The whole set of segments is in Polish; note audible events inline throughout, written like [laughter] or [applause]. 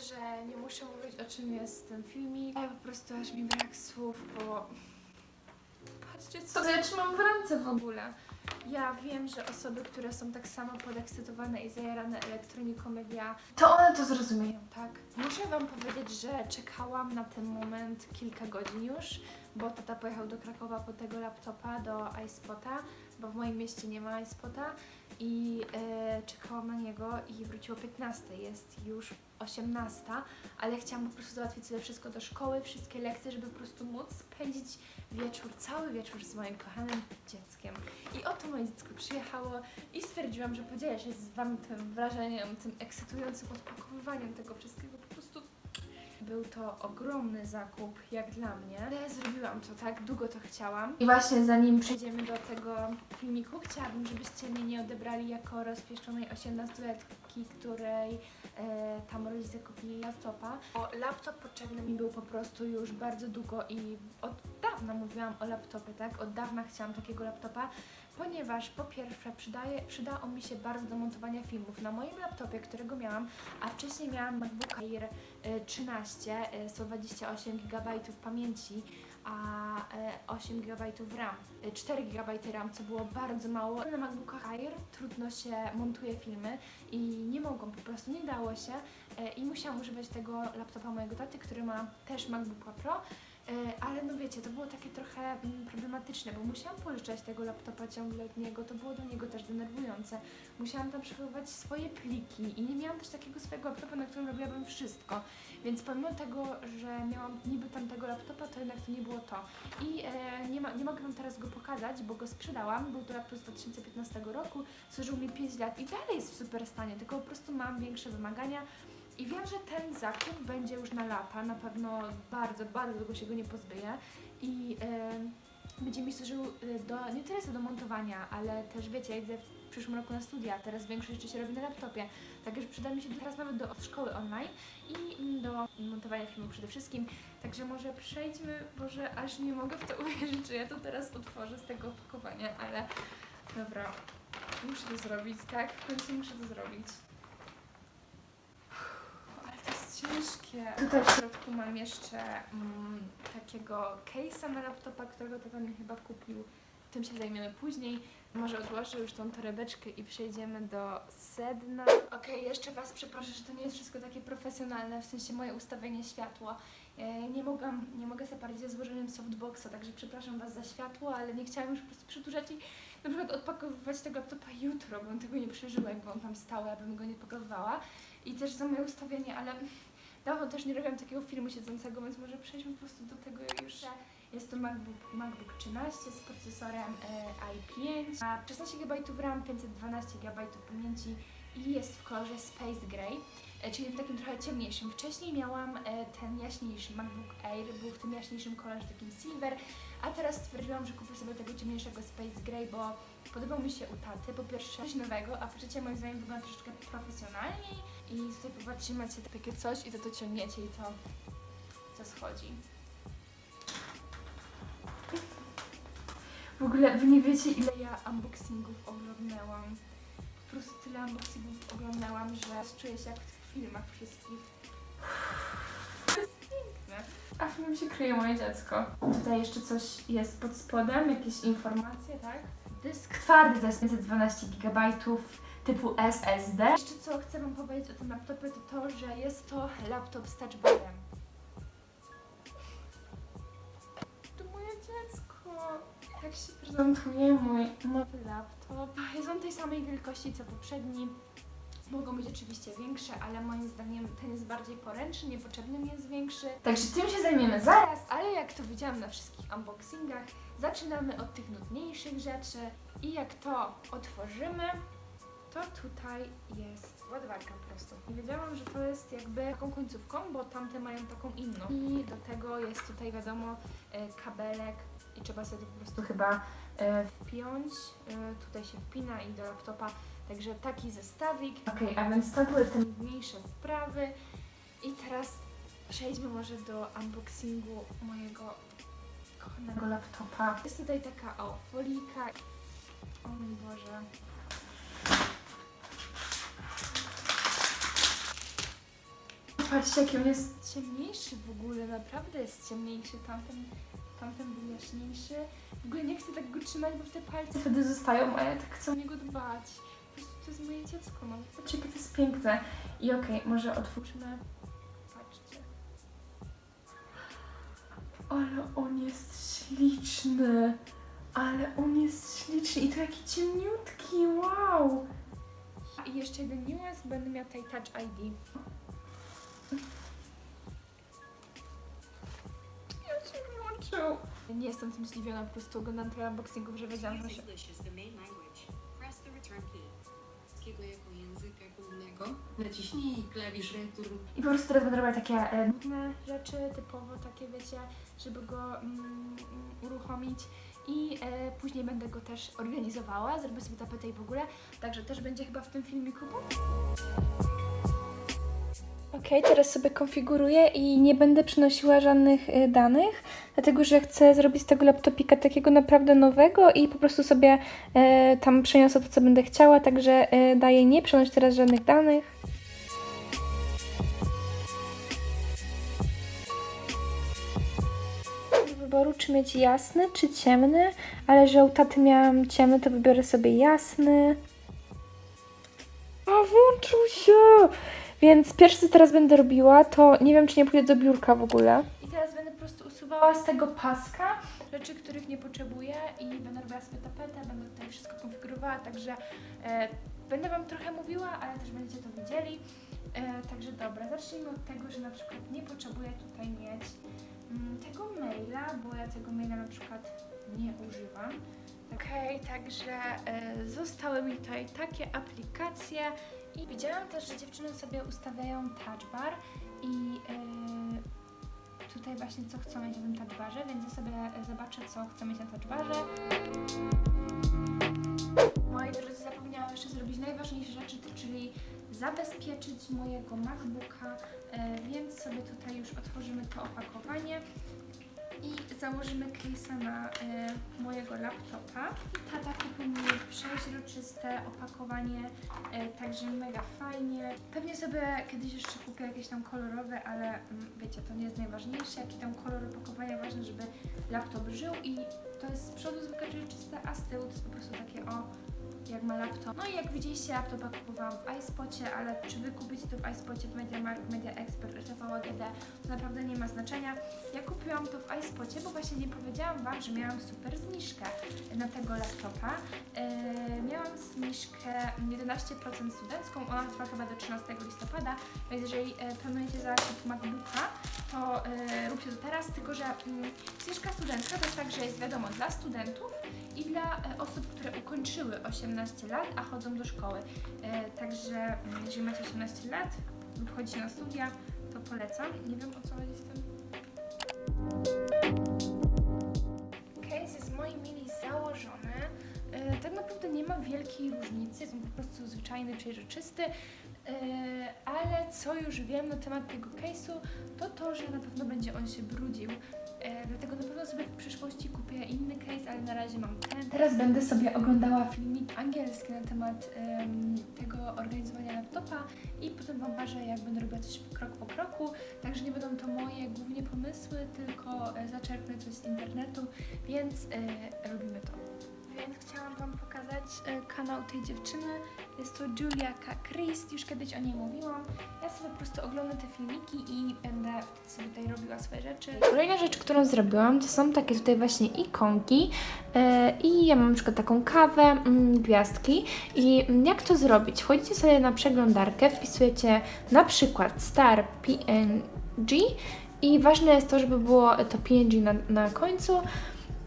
że nie muszę mówić o czym jest ten filmik, ale po prostu aż mi brak słów, bo patrzcie co ja trzymam w ręce w ogóle. Ja wiem, że osoby, które są tak samo podekscytowane i zajarane elektroniką jak ja, to one to zrozumieją, tak? Muszę Wam powiedzieć, że czekałam na ten moment kilka godzin już, bo tata pojechał do Krakowa po tego laptopa, do iSpota, bo w moim mieście nie ma iSpota i e, czekałam na niego i wróciło 15, jest już 18, ale chciałam po prostu załatwić sobie wszystko do szkoły, wszystkie lekcje, żeby po prostu móc spędzić wieczór, cały wieczór z moim kochanym dzieckiem. I oto moje dziecko przyjechało i stwierdziłam, że podzielę się z Wami tym wrażeniem, tym ekscytującym odpakowywaniem tego wszystkiego. Był to ogromny zakup, jak dla mnie. Ale zrobiłam to, tak? Długo to chciałam. I właśnie zanim przejdziemy do tego filmiku, chciałabym, żebyście mnie nie odebrali jako rozpieszczonej 18-letki, której e, tam rodzice kupili laptopa. Bo laptop potrzebny mi był po prostu już bardzo długo i od dawna mówiłam o laptopie, tak? Od dawna chciałam takiego laptopa, ponieważ po pierwsze przydaje, mi się bardzo do montowania filmów. Na moim laptopie, którego miałam, a wcześniej miałam MacBooka Air e, 13, e, 128 GB pamięci, a e, 8 GB RAM, e, 4 GB RAM, co było bardzo mało. Na MacBookach Air trudno się montuje filmy i nie mogłam, po prostu nie dało się e, i musiałam używać tego laptopa mojego taty, który ma też MacBooka Pro, e, ale no wiecie, to było takie trochę mm, problematyczne, bo musiałam pożyczać tego laptopa ciągle od niego, to było dla niego też denerwujące. Musiałam tam przechowywać swoje pliki i nie miałam też takiego swojego laptopa, na którym robiłabym wszystko. Więc pomimo tego, że miałam niby tamtego laptopa, to jednak to nie było to. I e, nie, ma, nie mogę Wam teraz go pokazać, bo go sprzedałam. Był to laptop z 2015 roku, służył mi 5 lat i dalej jest w super stanie, tylko po prostu mam większe wymagania. I wiem, że ten zakup będzie już na lata, na pewno bardzo, bardzo długo się go nie pozbyję. I e, będzie mi służył e, do, nie tyle co do montowania, ale też wiecie, idę w przyszłym roku na studia, teraz większość rzeczy się robi na laptopie, także przyda mi się teraz nawet do szkoły online i do montowania filmu przede wszystkim. Także może przejdźmy, Boże, aż nie mogę w to [laughs] uwierzyć, że ja to teraz otworzę z tego opakowania, ale dobra, muszę to zrobić, tak? W końcu muszę to zrobić. Ciężkie. Tutaj w środku mam jeszcze mm, takiego case'a na laptopa, którego tata mi chyba kupił. Tym się zajmiemy później. Może odłożę już tą torebeczkę i przejdziemy do sedna. Okej, jeszcze Was przeproszę, że to nie jest wszystko takie profesjonalne, w sensie moje ustawienie światła. E, Nie, mogłam, nie mogę sobie poradzić ze złożeniem softboxa, także przepraszam Was za światło, ale nie chciałam już po prostu przedłużać i na przykład odpakowywać tego laptopa jutro, bym tego nie przeżyła, jakby on tam stał, ja bym go nie pakowywała. I też za moje ustawienie, ale dawno też nie robiłam takiego filmu siedzącego, więc może przejdźmy po prostu do tego już. Jest to MacBook, MacBook 13 z procesorem e, i5, ma 16 GB RAM, 512 GB pamięci i jest w kolorze Space Gray, czyli w takim trochę ciemniejszym. Wcześniej miałam e, ten jaśniejszy MacBook Air, był w tym jaśniejszym kolorze, takim silver, a teraz stwierdziłam, że kupię sobie tego ciemniejszego Space Gray, bo podobał mi się u taty, po pierwsze coś nowego, a po trzecie moim zdaniem wygląda troszeczkę profesjonalniej i tutaj popatrzcie, macie takie coś i to to ciągniecie i to, to schodzi. W ogóle wy nie wiecie ile ja unboxingów oglądałam. Po prostu tyle unboxingów oglądałam, że czuję się jak w filmach wszystkich. To jest piękne. A w nim się kryje moje dziecko. Tutaj jeszcze coś jest pod spodem, jakieś informacje, tak? Dysk twardy to jest 512 GB typu SSD. Jeszcze co chcę wam powiedzieć o tym laptopie to to, że jest to laptop z touchbarem. To moje dziecko. Jak się prezentuje mój nowy laptop? Jest on tej samej wielkości co poprzedni. Mogą być oczywiście większe, ale moim zdaniem ten jest bardziej poręczny, niepotrzebny mi jest większy. Także tym się zajmiemy zaraz, ale jak to widziałam na wszystkich unboxingach, zaczynamy od tych nudniejszych rzeczy i jak to otworzymy, to tutaj jest ładowarka po prostu. Nie wiedziałam, że to jest jakby taką końcówką, bo tamte mają taką inną. I do tego jest tutaj wiadomo e, kabelek i trzeba sobie po prostu chyba e, wpiąć. E, tutaj się wpina i do laptopa. Także taki zestawik. Ok, a więc to były te mniejsze sprawy. I teraz przejdźmy może do unboxingu mojego kochanego laptopa. Jest tutaj taka o folika. O mój Boże. patrzcie, jaki on jest ciemniejszy w ogóle, naprawdę jest ciemniejszy. Tamten, tamten był jaśniejszy. W ogóle nie chcę tak go trzymać, bo te palce wtedy zostają, a ja tak chcę o niego dbać. Prostu to jest moje dziecko, no. Patrzcie, jakie to jest piękne. I okej, może otwórzmy. Patrzcie. Ale on jest śliczny. Ale on jest śliczny i to jaki ciemniutki, wow! I jeszcze jeden niuans, będę miała tutaj Touch ID. Ja się włączył. Nie jestem tym zdziwiona, po prostu oglądam tyle unboxingów, że wiedziałam, że się... English is the main language. Języka głównego. Naciśnij klawisz return. I po prostu teraz będę robiła takie e, nudne rzeczy, typowo takie, wiecie, żeby go mm, uruchomić. I e, później będę go też organizowała, zrobię sobie tapetę i w ogóle, także też będzie chyba w tym filmiku. Ok, teraz sobie konfiguruję i nie będę przynosiła żadnych y, danych, dlatego że chcę zrobić z tego laptopika takiego naprawdę nowego i po prostu sobie e, tam przeniosę to, co będę chciała, także e, daję nie przenosić teraz żadnych danych. Wyboru, czy mieć jasny, czy ciemny, ale że u taty miałam ciemny, to wybiorę sobie jasny. A włączył się! Więc pierwsze, co teraz będę robiła, to nie wiem, czy nie pójdę do biurka w ogóle. I teraz będę po prostu usuwała z tego paska rzeczy, których nie potrzebuję i będę robiła sobie tapetę, będę tutaj wszystko konfigurowała, także e, będę Wam trochę mówiła, ale też będziecie to widzieli. E, także dobra, zacznijmy od tego, że na przykład nie potrzebuję tutaj mieć mm, tego maila, bo ja tego maila na przykład nie używam. Okej, także e, zostały mi tutaj takie aplikacje i widziałam też, że dziewczyny sobie ustawiają touch bar i e, tutaj właśnie co chcą mieć w tym touch barze, więc ja sobie e, zobaczę co chcę mieć na touch barze. Moi drodzy, zapomniałam jeszcze zrobić najważniejsze rzeczy, czyli zabezpieczyć mojego MacBooka, e, więc sobie tutaj już otworzymy to opakowanie i założymy case'a na e, mojego laptopa. Tata kupił mi przeźroczyste opakowanie, e, także mega fajnie. Pewnie sobie kiedyś jeszcze kupię jakieś tam kolorowe, ale mm, wiecie, to nie jest najważniejsze, jaki tam kolor opakowania, ważne, żeby laptop żył i to jest z przodu zwykle przeźroczyste, a z tyłu to jest po prostu takie o jak ma laptop. No i jak widzieliście, laptopa kupowałam w iSpocie, ale czy wy kupicie to w iSpocie, w MediaMarkt, Media Expert, RTV AGD, to naprawdę nie ma znaczenia. Ja kupiłam to w iSpocie, bo właśnie nie powiedziałam Wam, że miałam super zniżkę na tego laptopa. Yy, miałam zniżkę 11% studencką, ona trwa chyba do 13 listopada, więc jeżeli e, planujecie zakup MacBooka, to e, róbcie to teraz, tylko że mm, zniżka studencka to jest tak, że jest wiadomo dla studentów i dla e, osób, które ukończyły 18 lat, a chodzą do szkoły. E, także mm, jeżeli macie 18 lat lub chodzicie na studia, to polecam. Nie wiem o co chodzi z tym. Case jest moi mili założony. E, tak naprawdę nie ma wielkiej różnicy, on po prostu zwyczajny, przejrzysty. E, ale co już wiem na temat tego case'u, to to, że na pewno będzie on się brudził. Na razie mam ten. Teraz będę sobie oglądała filmik angielski na temat em, tego organizowania laptopa i potem Wam ważę, jak będę robiła coś krok po kroku. Także nie będą to moje głównie pomysły, tylko e, zaczerpnę coś z internetu, więc e, robimy to. Więc chciałam Wam pokazać e, kanał tej dziewczyny. Jest to Julia K. Christ, już kiedyś o niej mówiłam. Ja sobie po prostu oglądam te filmiki i będę sobie tutaj robiła swoje rzeczy. Kolejna rzecz, którą zrobiłam, to są takie tutaj właśnie ikonki e, i ja mam przykład taką kawę, mm, gwiazdki i jak to zrobić? Wchodzicie sobie na przeglądarkę, wpisujecie na przykład star PNG i ważne jest to, żeby było to PNG na, na końcu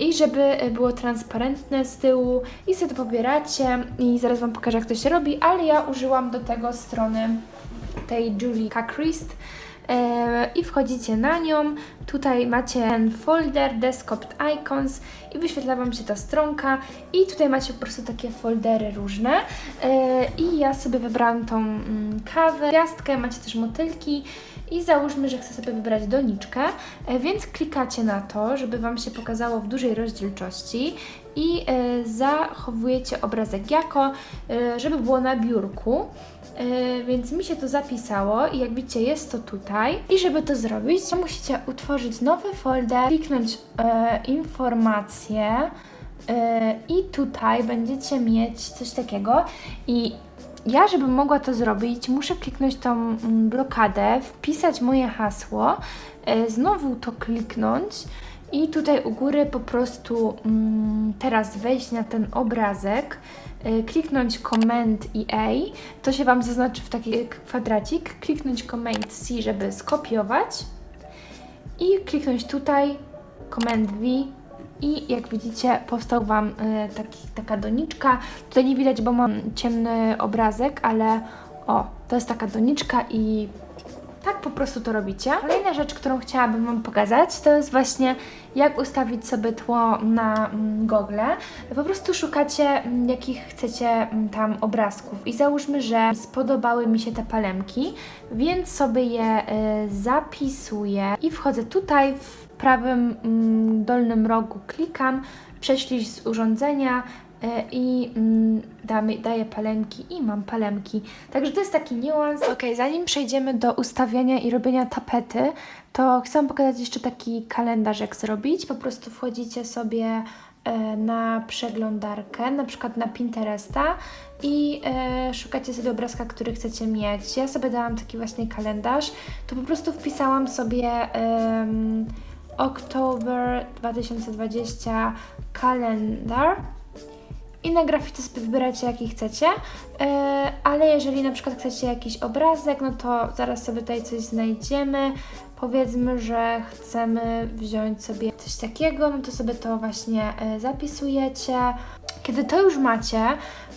i żeby e, było transparentne z tyłu i sobie to pobieracie i zaraz Wam pokażę jak to się robi, ale ja użyłam do tego strony tej Julie K. Christ e, i wchodzicie na nią. Tutaj macie ten folder Desktop Icons i wyświetla Wam się ta stronka i tutaj macie po prostu takie foldery różne e, i ja sobie wybrałam tą mm, kawę, gwiazdkę, macie też motylki i załóżmy, że chcę sobie wybrać doniczkę, e, więc klikacie na to, żeby Wam się pokazało w dużej rozdzielczości i e, zachowujecie obrazek jako, e, żeby było na biurku. Więc mi się to zapisało i jak widzicie jest to tutaj. I żeby to zrobić, musicie utworzyć nowy folder, kliknąć informacje i tutaj będziecie mieć coś takiego i ja, żebym mogła to zrobić, muszę kliknąć tą mm, blokadę, wpisać moje hasło, e, znowu to kliknąć i tutaj u góry po prostu mm, teraz wejść na ten obrazek, e, kliknąć Command i A, to się Wam zaznaczy w taki kwadracik, kliknąć Command C, żeby skopiować i kliknąć tutaj Command V i jak widzicie powstał Wam y, taki, taka doniczka. Tutaj nie widać, bo mam ciemny obrazek, ale o, to jest taka doniczka i tak po prostu to robicie. Kolejna rzecz, którą chciałabym Wam pokazać, to jest właśnie jak ustawić sobie tło na mm, Google. Po prostu szukacie mm, jakich chcecie mm, tam obrazków i załóżmy, że spodobały mi się te palemki, więc sobie je y, zapisuję i wchodzę tutaj w prawym dolnym rogu klikam, prześlij z urządzenia i mm, damy, daję palemki i mam palemki. Także to jest taki niuans. Ok, zanim przejdziemy do ustawiania i robienia tapety, to chcę pokazać jeszcze taki kalendarz, jak zrobić. Po prostu wchodzicie sobie e, na przeglądarkę, na przykład na Pinteresta i e, szukacie sobie obrazka, który chcecie mieć. Ja sobie dałam taki właśnie kalendarz, to po prostu wpisałam sobie em, Oktober 2020 kalendar i na grafice wybieracie jaki chcecie, e, ale jeżeli na przykład chcecie jakiś obrazek, no to zaraz sobie tutaj coś znajdziemy. Powiedzmy, że chcemy wziąć sobie coś takiego, no to sobie to właśnie e, zapisujecie. Kiedy to już macie,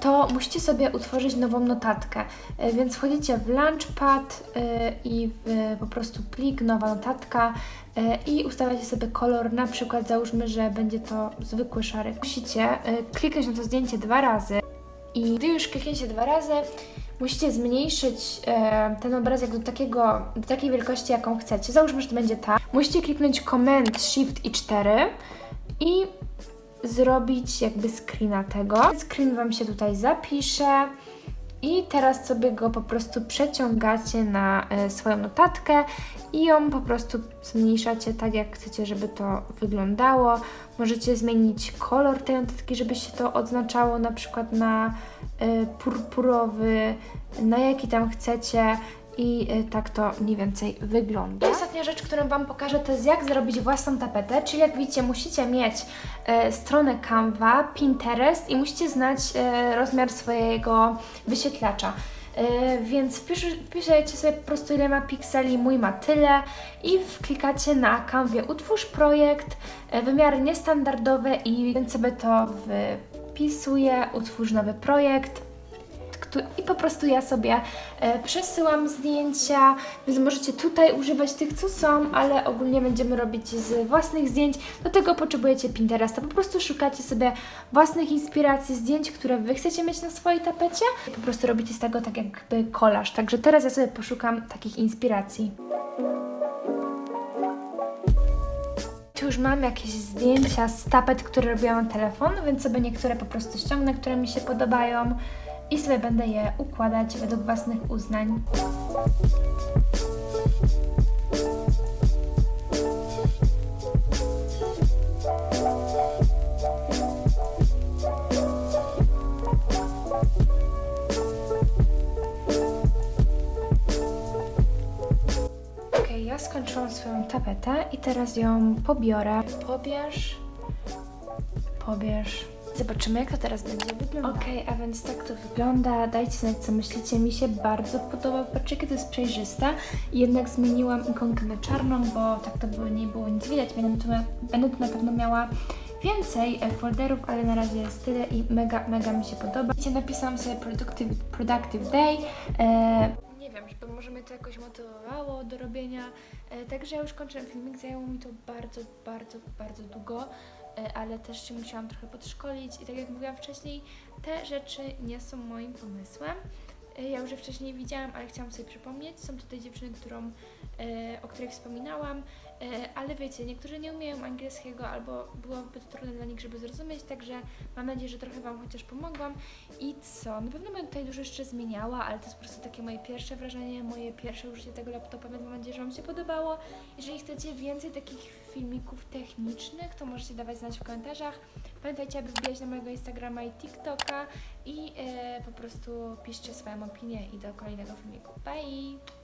to musicie sobie utworzyć nową notatkę. E, Więc wchodzicie w Launchpad e, i w po prostu plik, nowa notatka e, i ustawiacie sobie kolor, na przykład załóżmy, że będzie to zwykły szary. Musicie kliknąć na to zdjęcie dwa razy i gdy już klikniecie dwa razy, musicie zmniejszyć ten obrazek do, takiego, do takiej wielkości, jaką chcecie. Załóżmy, że to będzie tak. Musicie kliknąć Command, Shift i 4 i zrobić jakby screena tego. Screen Wam się tutaj zapisze i teraz sobie go po prostu przeciągacie na e, swoją notatkę i ją po prostu zmniejszacie tak, jak chcecie, żeby to wyglądało. Możecie zmienić kolor tej notatki, żeby się to odznaczało na przykład na e, purpurowy, na jaki tam chcecie i e, tak to mniej więcej wygląda. I ostatnia rzecz, którą Wam pokażę, to jest jak zrobić własną tapetę, czyli jak widzicie, musicie mieć e, stronę Canva, Pinterest i musicie znać e, rozmiar swojego wyświetlacza. Więc wpisz, wpiszecie sobie po prostu ile ma pikseli, mój ma tyle i wklikacie na Canvie utwórz projekt, wymiary niestandardowe i sobie to wpisuję, utwórz nowy projekt i po prostu ja sobie e, przesyłam zdjęcia, więc możecie tutaj używać tych, co są, ale ogólnie będziemy robić z własnych zdjęć. Do tego potrzebujecie Pinteresta. Po prostu szukacie sobie własnych inspiracji, zdjęć, które Wy chcecie mieć na swojej tapecie i po prostu robicie z tego tak jakby kolaż. Także teraz ja sobie poszukam takich inspiracji. Tu już mam jakieś zdjęcia z tapet, które robiłam na telefon, więc sobie niektóre po prostu ściągnę, które mi się podobają i sobie będę je układać według własnych uznań. Skończyłam swoją tapetę i teraz ją pobiorę. Pobierz, pobierz. Zobaczymy, jak to teraz będzie wyglądało. Okej, a więc tak to wygląda. Dajcie znać, co myślicie. Mi się bardzo podoba. Patrzcie, to jest przejrzyste. I jednak zmieniłam ikonkę na czarną, bo tak to było, nie było nic widać. Będę tu, będę tu na pewno miała więcej e, folderów, ale na razie jest tyle i mega, mega mi się podoba. Wiecie, napisałam sobie Productive, productive Day. E, nie wiem, żeby może mnie to jakoś motywowało do robienia. E, także ja już kończę filmik, zajęło mi to bardzo, bardzo, bardzo długo, ale też się musiałam trochę podszkolić i tak jak mówiłam wcześniej, te rzeczy nie są moim pomysłem. E, Ja już je wcześniej widziałam, ale chciałam sobie przypomnieć. Są tutaj dziewczyny, którą, e, o której wspominałam ale wiecie, niektórzy nie umieją angielskiego albo było zbyt trudne dla nich, żeby zrozumieć, także mam nadzieję, że trochę Wam chociaż pomogłam. I co? Na pewno będę tutaj dużo jeszcze zmieniała, ale to jest po prostu takie moje pierwsze wrażenie, moje pierwsze użycie tego laptopa, więc mam nadzieję, że Wam się podobało. Jeżeli chcecie więcej takich filmików technicznych, to możecie dawać znać w komentarzach. Pamiętajcie, aby wbijać na mojego Instagrama i TikToka i e, po prostu piszcie swoją opinię i do kolejnego filmiku. Bye!